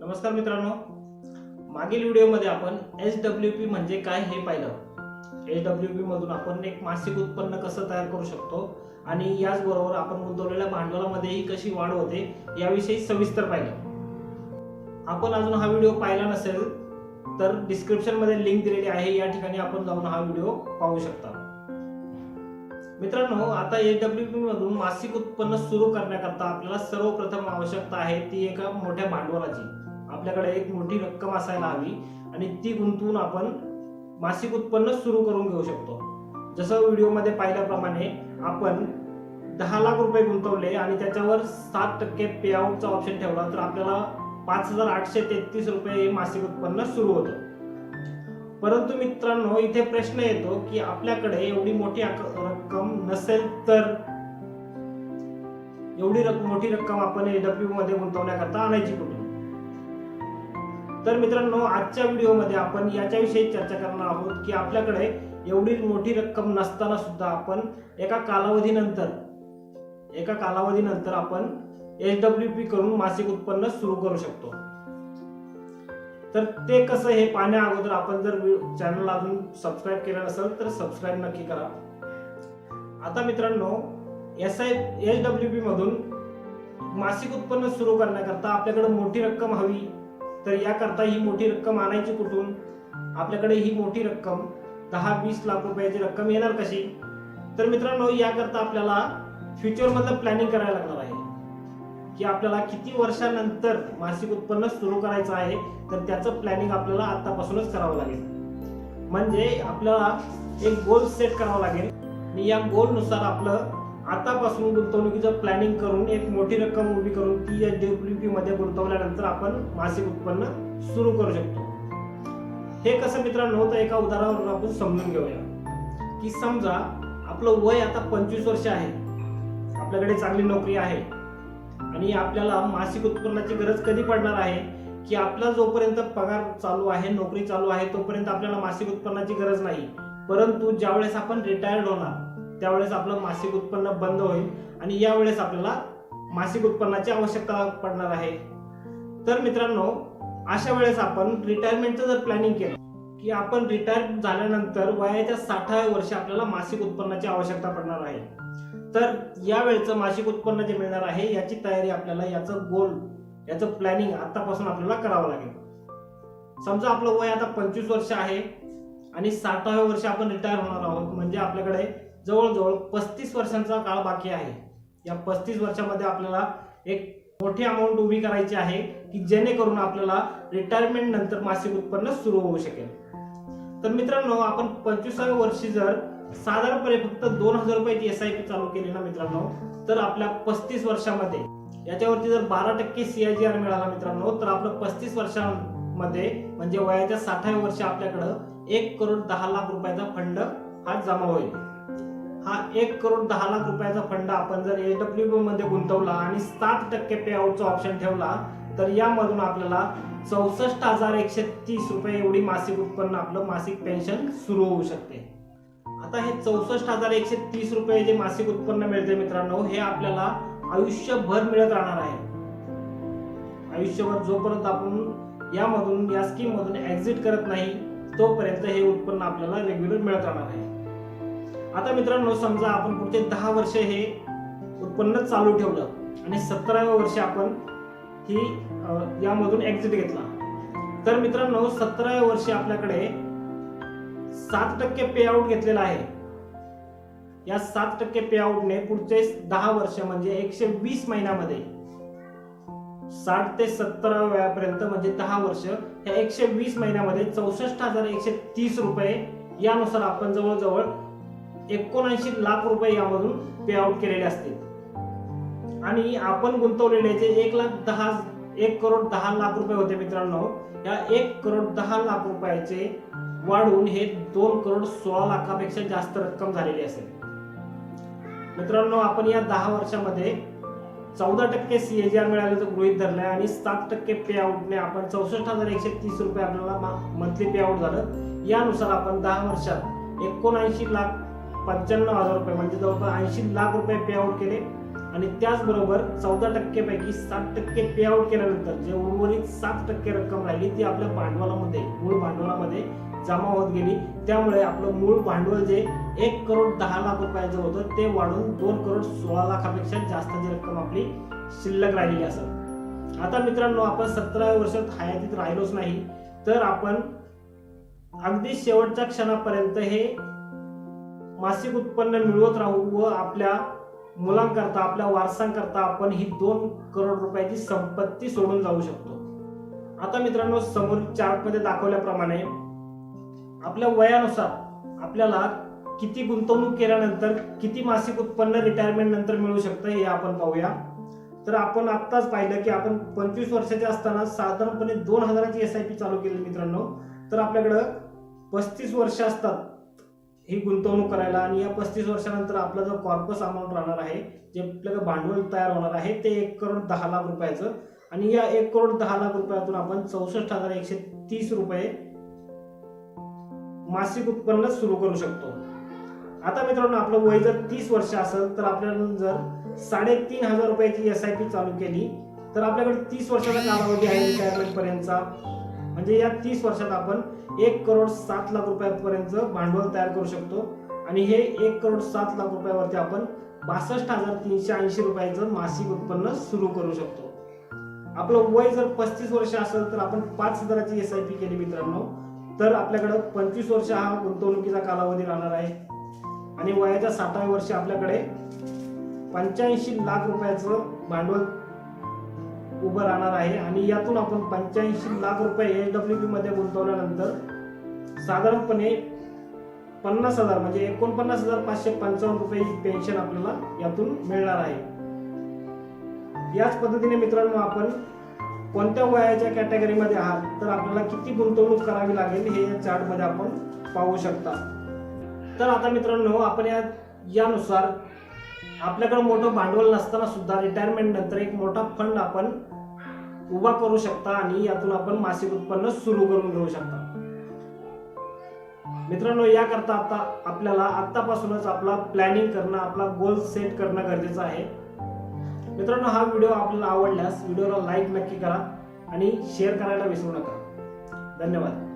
नमस्कार मित्रांनो. मागील व्हिडिओमध्ये आपण एस डब्ल्यू पी म्हणजे काय हे पाहिलं. एस डब्ल्यू पी मधून आपण एक मासिक उत्पन्न कसं तयार करू शकतो आणि याचबरोबर आपण गुंतवलेल्या भांडवलामध्येही कशी वाढ होते याविषयी सविस्तर पाहिलं. आपण अजून हा व्हिडिओ पाहिला नसेल तर डिस्क्रिप्शनमध्ये लिंक दिलेली आहे या ठिकाणी आपण जाऊन हा व्हिडिओ पाहू शकता. मित्रांनो आता एच डब्ल्यू पी मधून मासिक उत्पन्न सुरू करण्याकरता आपल्याला सर्वप्रथम आवश्यकता आहे ती एका मोठ्या भांडवलाची. आपल्याकडे एक मोठी रक्कम असायला हवी आणि ती गुंतवून आपण मासिक उत्पन्न सुरू करून घेऊ शकतो. जसं व्हिडिओमध्ये पाहिल्याप्रमाणे आपण दहा लाख रुपये गुंतवले आणि त्याच्यावर सात टक्के पे आऊटचा ऑप्शन ठेवला तर आपल्याला पाच हजार आठशे तेहतीस रुपये मासिक उत्पन्न सुरू होतं. परंतु मित्रांनो इथे प्रश्न येतो की आपल्याकडे एवढी मोठी रक्कम नसेल तर एवढी रक- मोठी रक्कम आपण एडब्ल्यू मध्ये गुंतवण्याकरता आणायची कुठे? तर मित्रांनो आजच्या व्हिडिओमध्ये आपण याच्याविषयी चर्चा करणार आहोत की आपल्याकडे एवढी मोठी रक्कम नसताना सुद्धा आपण एका कालावधीनंतर एका कालावधीनंतर आपण एच डब्ल्यू पी करून मासिक उत्पन्न सुरू करू शकतो. तर ते कसं हे पाहण्या अगोदर आपण जर चॅनल अजून सबस्क्राईब केलं नसेल तर सबस्क्राईब नक्की करा. आता मित्रांनो S I H W P मधून मासिक उत्पन्न सुरू करण्याकरता आपल्याकडे मोठी रक्कम हवी. तर याकरता ही मोठी रक्कम आणायची कुठून? आपल्याकडे ही मोठी रक्कम दहा वीस लाख रुपयाची रक्कम येणार कशी? तर मित्रांनो याकरता आपल्याला फ्युचरमधलं प्लॅनिंग करायला लागणार आहे. की आपल्याला किती वर्षानंतर मासिक उत्पन्न सुरू करायचं आहे तर त्याचं प्लॅनिंग आपल्याला आतापासूनच करावं लागेल. म्हणजे आपल्याला एक गोल सेट करावा लागेल. आणि या गोलनुसार आपलं आतापासून गुंतवणुकीचं प्लॅनिंग करून एक मोठी रक्कम उभी करून ती या डब्ल्यू मध्ये गुंतवल्यानंतर आपण मासिक उत्पन्न सुरू करू शकतो. हे कसं मित्रांनो तर एका उदाहरणावरून आपण समजून घेऊया. की समजा आपलं वय आता पंचवीस वर्ष आहे. आपल्याकडे चांगली नोकरी आहे. आणि आपल्याला मासिक उत्पन्नाची गरज कधी पडणार आहे? की आपला जोपर्यंत पगार चालू आहे नोकरी चालू आहे तोपर्यंत आपल्याला मासिक उत्पन्नाची गरज नाही. परंतु ज्यावेळेस आपण रिटायर्ड होणार त्यावेळेस आपलं मासिक उत्पन्न बंद होईल आणि यावेळेस आपल्याला मासिक उत्पन्नाची आवश्यकता पडणार आहे. तर मित्रांनो अशा वेळेस आपण रिटायरमेंटचं जर प्लॅनिंग केलं की आपण रिटायर झाल्यानंतर वयाच्या साठाव्या वर्षी आपल्याला मासिक उत्पन्नाची आवश्यकता पडणार आहे. तर या वेळेचं मासिक उत्पन्न जे मिळणार आहे याची तयारी आपल्याला याचं गोल याचं प्लॅनिंग आतापासून आपल्याला करावं लागेल. समजा आपलं वय आता पंचवीस वर्ष आहे आणि साठाव्या वर्षी आपण रिटायर होणार आहोत म्हणजे आपल्याकडे जवळजवळ पस्तीस वर्षांचा काळ बाकी आहे. या पस्तीस वर्षामध्ये आपल्याला एक मोठी अमाऊंट उभी करायची आहे की जेणेकरून आपल्याला रिटायरमेंट नंतर मासिक उत्पन्न सुरू होऊ शकेल. तर मित्रांनो आपण पंचवीसाव्या वर्षी जर साधारणपणे फक्त दोन हजार रुपयाची एस आय पी चालू केली ना मित्रांनो तर आपल्या पस्तीस वर्षामध्ये याच्यावरती जर बारा टक्के सीआयजीआर मिळाला मित्रांनो तर आपलं पस्तीस वर्षांमध्ये म्हणजे वयाच्या साठाव्या वर्षी आपल्याकडं एक करोड दहा लाख रुपयाचा फंड हा जमा होईल. हा एक करोड दहा लाख रुपयाचा फंड आपण जर एडब्ल्यू मध्ये गुंतवला आणि सात टक्के पे आउटचा ऑप्शन ठेवला तर यामधून आपल्याला चौसष्ट हजार एकशे तीस रुपये एवढी मासिक उत्पन्न आपलं मासिक पेन्शन सुरू होऊ शकते. आता हे चौसष्ट हजार एकशे तीस रुपये जे मासिक उत्पन्न मिळते मित्रांनो हे आपल्याला आयुष्यभर मिळत राहणार आहे. आयुष्यभर जोपर्यंत आपण यामधून या स्कीम मधून एक्झिट करत नाही तोपर्यंत हे उत्पन्न आपल्याला रेग्युलर मिळत राहणार आहे. आता मित्रांनो समजा आपण पुढचे दहा वर्ष हे उत्पन्न चालू ठेवलं आणि सतराव्या वर्षी आपण ही यामधून एक्झिट घेतला. तर मित्रांनो सतराव्या वर्षी आपल्याकडे सात टक्के पे आउट घेतलेला आहे. या सात टक्के पे आउटने पुढचे दहा वर्ष म्हणजे एकशे वीस महिन्यामध्ये साठ ते सत्तर वयापर्यंत म्हणजे दहा वर्ष या एकशे वीस महिन्यामध्ये चौसष्ट हजार एकशे तीस रुपये यानुसार आपण जवळजवळ एकोणऐंशी लाख रुपये यामधून पे आउट केलेले असतील. आणि आपण गुंतवलेले जे एक लाख दहा एक करोड दहा लाख रुपये होते मित्रांनो. या एक करोड दहा लाख रुपयाचे वाढून हे दोन करोड सोळा लाखापेक्षा जास्त रक्कम झालेली असेल. मित्रांनो आपण या दहा वर्षामध्ये चौदा टक्के सीएजीआर मिळाल्याचं गृहित धरलंय आणि सात टक्के पे आउटने आपण चौसष्ट हजार एकशे तीस रुपये आपल्याला मंथली पे आउट झालं. यानुसार आपण दहा वर्षात एकोणऐंशी लाख पंच्याण्णव हजार रुपये म्हणजे जवळपास ऐंशी लाख रुपये पे आउट केले. आणि त्याचबरोबर चौदा टक्केपैकी सात टक्के पे आउट केल्यानंतर जे उर्वरित सात टक्के रक्कम राहिली ती आपल्या भांडवलामध्ये मूळ भांडवलामध्ये जमा होत गेली. त्यामुळे आपलं मूळ भांडवल जे एक करोड दहा लाख रुपयाचं होतं ते वाढून दोन करोड सोळा लाखापेक्षा जास्तची रक्कम आपली शिल्लक राहिलेली असेल. आता मित्रांनो आपण सतरा वर्षात हयातीत राहिलोच नाही. तर आपण अगदी शेवटच्या क्षणापर्यंत हे मासिक उत्पन्न मिळवत राहू व आपल्या मुलांकरता आपल्या वारसांकरता आपण ही दोन करोड रुपयाची संपत्ती सोडून जाऊ शकतो. आता मित्रांनो समोर चार्टमध्ये दाखवल्याप्रमाणे आपल्या वयानुसार आपल्याला किती गुंतवणूक केल्यानंतर किती मासिक उत्पन्न रिटायरमेंट नंतर मिळू शकतं हे आपण पाहूया. तर आपण आत्ताच पाहिलं की आपण पंचवीस वर्षाचे असताना साधारणपणे दोन हजाराची एस आय पी चालू केली मित्रांनो. तर आपल्याकडं पस्तीस वर्ष असतात. ही गुंतवणूक करायला आणि या पस्तीस वर्षानंतर आपला जो कॉर्पस अमाऊंट राहणार आहे जे आपल्याला भांडवल तयार होणार आहे ते एक करोड दहा लाख रुपयाचं. आणि या एक करोड दहा लाख रुपयातून आपण चौसष्ट हजार एकशे तीस रुपये मासिक उत्पन्न सुरू करू शकतो. आता मित्रांनो आपलं वय जर तीस वर्ष असेल तर आपल्याला जर साडेतीन हजार रुपयाची एस आय पी चालू केली तर आपल्याकडे तीस वर्षाचा कालावधी आहे रिटायरमेंट पर्यंतचा म्हणजे या तीस वर्षात आपण एक करोड सात लाख रुपयापर्यंत भांडवल तयार करू शकतो. आणि हे एक करोड सात लाख रुपयावरती आपण बासष्ट हजार तीनशे ऐंशी रुपयाचं मासिक उत्पन्न सुरू करू शकतो. आपलं वय जर पस्तीस वर्ष असेल तर आपण पाच हजाराची एस आय पी केली मित्रांनो. तर आपल्याकडं पंचवीस वर्ष हा गुंतवणुकीचा कालावधी राहणार आहे. आणि वयाच्या साठाव्या वर्षी आपल्याकडे पंच्याऐंशी लाख रुपयाचं भांडवल उभं राहणार आहे. आणि यातून आपण पंच्याऐंशी लाख रुपये एच डब्ल्यू बी मध्ये गुंतवल्यानंतर साधारणपणे पन्नास हजार म्हणजे एकोणपन्नास हजार पाचशे पंचावन्न रुपये पेन्शन आपल्याला यातून मिळणार आहे. याच पद्धतीने मित्रांनो आपण कोणत्या वयाच्या कॅटेगरीमध्ये आहात तर आपल्याला किती गुंतवणूक करावी लागेल हे या चार्टमध्ये आपण पाहू शकता. तर आता मित्रांनो आपण या यानुसार आपल्याकडे मोठं भांडवल नसताना सुद्धा रिटायरमेंट नंतर एक मोठा फंड आपण उभा करू शकता आणि यातून आपण मासिक उत्पन्न सुरू करून घेऊ शकता. मित्रांनो याकरता आता आपल्याला आतापासूनच आपला प्लॅनिंग करणं आपला गोल सेट करणं गरजेचं आहे. मित्रांनो हा व्हिडिओ आपल्याला आवडल्यास व्हिडिओला लाईक नक्की करा आणि शेअर करायला विसरू नका. धन्यवाद.